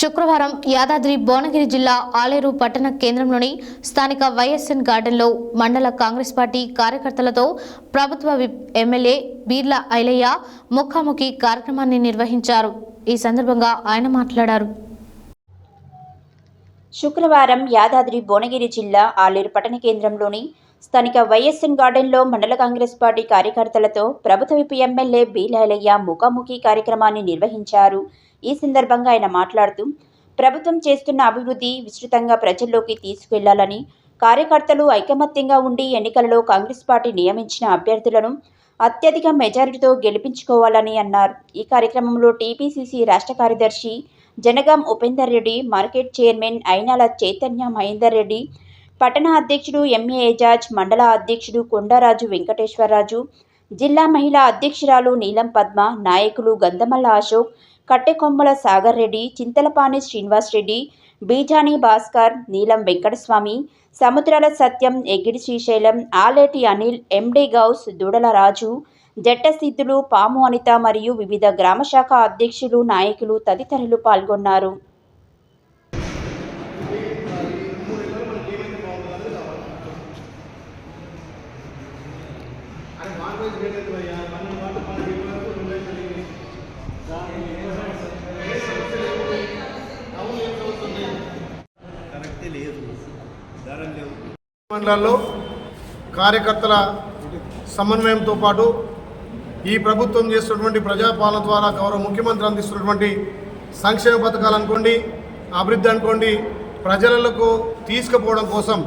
శుక్రవారం యాదాద్రి భువనగిరి జిల్లా ఆలేరు పట్టణ కేంద్రంలోని స్థానిక వైఎస్ఎన్ గార్డెన్లో మండల కాంగ్రెస్ పార్టీ కార్యకర్తలతో ప్రభుత్వ ఎమ్మెల్యే బీర్ల ఐలయ్య ముఖాముఖి కార్యక్రమాన్ని నిర్వహించారు. ఈ సందర్భంగా ఆయన మాట్లాడారు. శుక్రవారం యాదాద్రి భువనగిరి జిల్లా ఆలేరు పట్టణ కేంద్రంలోని స్థానిక వైఎస్ఎన్ గార్డెన్లో మండల కాంగ్రెస్ పార్టీ కార్యకర్తలతో ప్రభుత్వ విపి ఎమ్మెల్యే బీలాలయ్య ముఖాముఖి కార్యక్రమాన్ని నిర్వహించారు. ఈ సందర్భంగా ఆయన మాట్లాడుతూ ప్రభుత్వం చేస్తున్న అభివృద్ధి విస్తృతంగా ప్రజల్లోకి తీసుకెళ్ళాలని కార్యకర్తలు ఐకమత్యంగా ఉండి ఎన్నికలలో కాంగ్రెస్ పార్టీ నియమించిన అభ్యర్థులను అత్యధిక మెజారిటీతో గెలిపించుకోవాలని అన్నారు. ఈ కార్యక్రమంలో టీపీసీసీ రాష్ట్ర కార్యదర్శి జనగాం ఉపేందర్ రెడ్డి మార్కెట్ చైర్మన్ అయినాల చైతన్య మహేందర్ రెడ్డి పట్టణ అధ్యక్షుడు ఎంఏ ఏజాజ్ మండల అధ్యక్షుడు కొండరాజు వెంకటేశ్వరరాజు జిల్లా మహిళా అధ్యక్షురాలు నీలం పద్మ నాయకులు గంధమల్ల అశోక్ కట్టెకొమ్మల సాగర్ రెడ్డి చింతలపాని శ్రీనివాస్ రెడ్డి బీజాని భాస్కర్ నీలం వెంకటస్వామి సముద్రాల సత్యం ఎగిడి శ్రీశైలం ఆలేటి అనిల్ ఎండి గౌస్ దూడల రాజు జట్టసిద్ధులు పాము అనిత మరియు వివిధ గ్రామశాఖ అధ్యక్షులు నాయకులు తదితరులు పాల్గొన్నారు. మండలాల్లో కార్యకర్తల సమన్వయంతో పాటు ఈ ప్రభుత్వం చేస్తున్నటువంటి ప్రజాపాలన ద్వారా గౌరవ ముఖ్యమంత్రి అందిస్తున్నటువంటి సంక్షేమ పథకాలు అనుకోండి అభివృద్ధి అనుకోండి ప్రజలకు తీసుకుపోవడం కోసం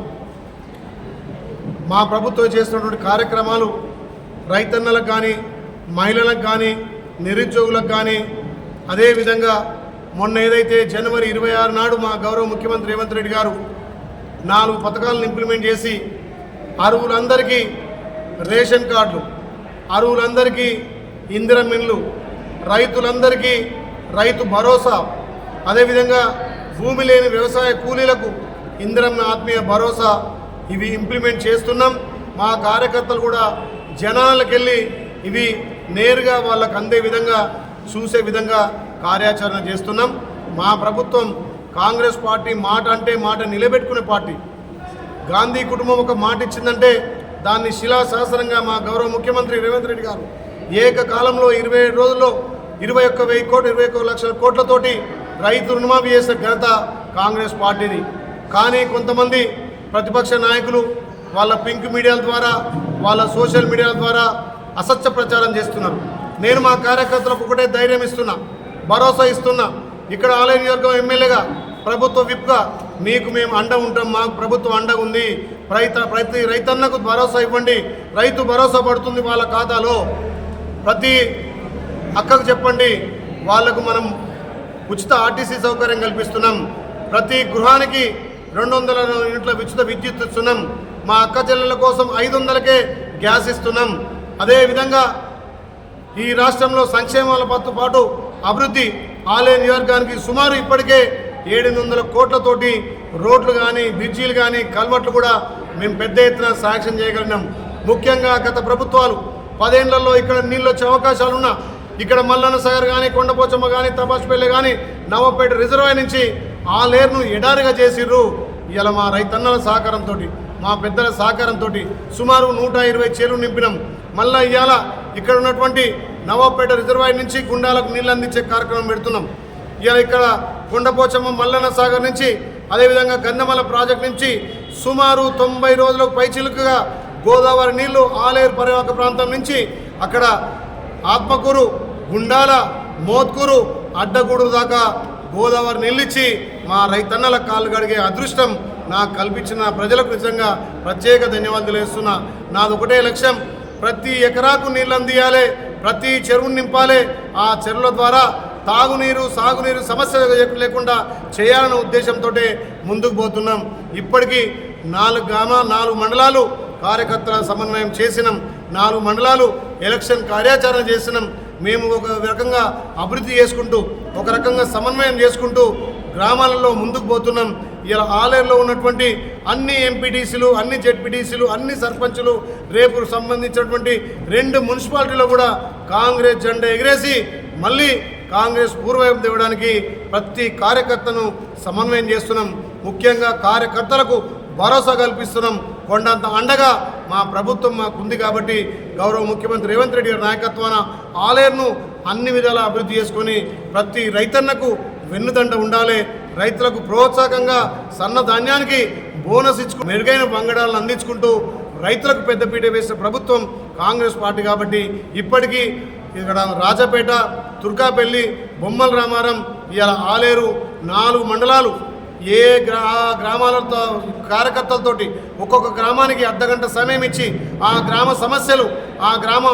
మా ప్రభుత్వం చేస్తున్నటువంటి కార్యక్రమాలు రైతన్నలకు కానీ మహిళలకు కానీ నిరుద్యోగులకు కానీ అదేవిధంగా మొన్న ఏదైతే జనవరి ఇరవై ఆరు నాడు మా గౌరవ ముఖ్యమంత్రి రేవంత్ రెడ్డి గారు నాలుగు పథకాలను ఇంప్లిమెంట్ చేసి అరువులందరికీ రేషన్ కార్డులు అరువులందరికీ ఇందిరమిన్లు రైతులందరికీ రైతు భరోసా అదేవిధంగా భూమి లేని వ్యవసాయ కూలీలకు ఇందిరమ్మ ఆత్మీయ భరోసా ఇవి ఇంప్లిమెంట్ చేస్తున్నాం. మా కార్యకర్తలు కూడా జనాలకెళ్ళి ఇవి నేరుగా వాళ్ళకు అందే విధంగా చూసే విధంగా కార్యాచరణ చేస్తున్నాం. మా ప్రభుత్వం కాంగ్రెస్ పార్టీ మాట అంటే మాట నిలబెట్టుకునే పార్టీ. గాంధీ కుటుంబం ఒక మాట ఇచ్చిందంటే దాన్ని శిలాశాసనంగా మా గౌరవ ముఖ్యమంత్రి రేవంత్ రెడ్డి గారు ఏకకాలంలో ఇరవై ఏడు రోజుల్లో ఇరవై ఒక్క వెయ్యి కోట్లు ఇరవై ఒక్క లక్షల కోట్లతోటి రైతు రుణమాఫీ చేసిన ఘనత కాంగ్రెస్ పార్టీది. కానీ కొంతమంది ప్రతిపక్ష నాయకులు వాళ్ళ పింక్ మీడియాల ద్వారా వాళ్ళ సోషల్ మీడియాల ద్వారా అసత్య ప్రచారం చేస్తున్నారు. నేను మా కార్యకర్తలకు ఒకటే ధైర్యం ఇస్తున్నా భరోసా ఇస్తున్నా. ఇక్కడ ఆలయ నియోజకవర్గం ఎమ్మెల్యేగా ప్రభుత్వ విప్గా మీకు మేము అండ ఉంటాం మాకు ప్రభుత్వం అండ ఉంది. రైత ప్రతి రైతన్నకు భరోసా ఇవ్వండి. రైతు భరోసా పడుతుంది వాళ్ళ ఖాతాలో. ప్రతి అక్కకు చెప్పండి. వాళ్ళకు మనం ఉచిత ఆర్టీసీ సౌకర్యం కల్పిస్తున్నాం. ప్రతి గృహానికి రెండు వందల యూనిట్ల ఉచిత విద్యుత్ ఇస్తున్నాం. మా అక్క చెల్లెల కోసం ఐదు వందలకే గ్యాస్ ఇస్తున్నాం. అదేవిధంగా ఈ రాష్ట్రంలో సంక్షేమాలతో పాటు అభివృద్ధి ఆలయ నియోజకానికి సుమారు ఇప్పటికే ఏడెనిమిది వందల కోట్లతోటి రోడ్లు కానీ బ్రిడ్జీలు కానీ కల్వర్ట్లు కూడా మేము పెద్ద ఎత్తున శాంక్షన్ చేయగలిగినాం. ముఖ్యంగా గత ప్రభుత్వాలు పదేళ్ళలో ఇక్కడ నీళ్ళు వచ్చే అవకాశాలు ఉన్నా ఇక్కడ మల్లన్న సాగర్ కానీ కొండపోచమ్మ కానీ తపాసుపల్లి కానీ నవపేట రిజర్వాయర్ నుంచి ఆ లేరును ఎడారిగా చేసిర్రు ఇలా మా రైతన్నల సహకారంతో మా పెద్దల సహకారంతో సుమారు నూట ఇరవై చేలు నింపినాం. మళ్ళా ఇవాళ ఇక్కడ ఉన్నటువంటి నవాపేట రిజర్వాయర్ నుంచి గుండాలకు నీళ్ళు అందించే కార్యక్రమం పెడుతున్నాం. ఇవాళ ఇక్కడ కొండపోచమ్మ మల్లన్న సాగర్ నుంచి అదేవిధంగా గంధమల ప్రాజెక్ట్ నుంచి సుమారు తొంభై రోజులకు పైచిలుకగా గోదావరి నీళ్ళు ఆలేరు పరివాహక ప్రాంతం నుంచి అక్కడ ఆత్మకూరు గుండాల మోత్కూరు అడ్డగూడు దాకా గోదావరి నిలిచి మా రైతన్నల కాళ్ళు గడిగే అదృష్టం నాకు కల్పించిన ప్రజలకు నిజంగా ప్రత్యేక ధన్యవాదాలు వేస్తున్నా నాది ఒకటే లక్ష్యం ప్రతి ఎకరాకు నీళ్ళు అందియాలి ప్రతి చెరువును నింపాలి. ఆ చెరువుల ద్వారా తాగునీరు సాగునీరు సమస్య లేకుండా చేయాలనే ఉద్దేశంతో ముందుకు పోతున్నాం. ఇప్పటికీ నాలుగు గ్రామ నాలుగు మండలాలు కార్యకర్తల సమన్వయం చేసినాం. నాలుగు మండలాలు ఎలక్షన్ కార్యాచరణ చేసినాం. మేము ఒక రకంగా అభివృద్ధి చేసుకుంటూ ఒక రకంగా సమన్వయం చేసుకుంటూ గ్రామాలలో ముందుకు పోతున్నాం. ఇలా ఆలయంలో ఉన్నటువంటి అన్ని ఎంపీటీసీలు అన్ని జెడ్పీటీసీలు అన్ని సర్పంచులు రేపు సంబంధించినటువంటి రెండు మున్సిపాలిటీలో కూడా కాంగ్రెస్ జెండా ఎగిరేసి మళ్ళీ కాంగ్రెస్ పూర్వవైపు తేవడానికి ప్రతి కార్యకర్తను సమన్వయం చేస్తున్నాం. ముఖ్యంగా కార్యకర్తలకు భరోసా కల్పిస్తున్నాం. కొండంత అండగా మా ప్రభుత్వం మాకుంది కాబట్టి గౌరవ ముఖ్యమంత్రి రేవంత్ రెడ్డి గారి నాయకత్వాన ఆలేరును అన్ని విధాలా అభివృద్ధి చేసుకొని ప్రతి రైతన్నకు వెన్నుదండ ఉండాలి. రైతులకు ప్రోత్సాహకంగా సన్న ధాన్యానికి బోనస్ ఇచ్చుకు మెరుగైన బంగడాలను అందించుకుంటూ రైతులకు పెద్దపీట వేసిన ప్రభుత్వం కాంగ్రెస్ పార్టీ కాబట్టి ఇప్పటికీ ఇక్కడ రాజపేట తుర్కాపల్లి బొమ్మల రామారం ఇలా ఆలేరు నాలుగు మండలాలు ఏ గ్రా గ్రామాలతో కార్యకర్తలతోటి ఒక్కొక్క గ్రామానికి అర్ధగంట సమయం ఇచ్చి ఆ గ్రామ సమస్యలు ఆ గ్రామ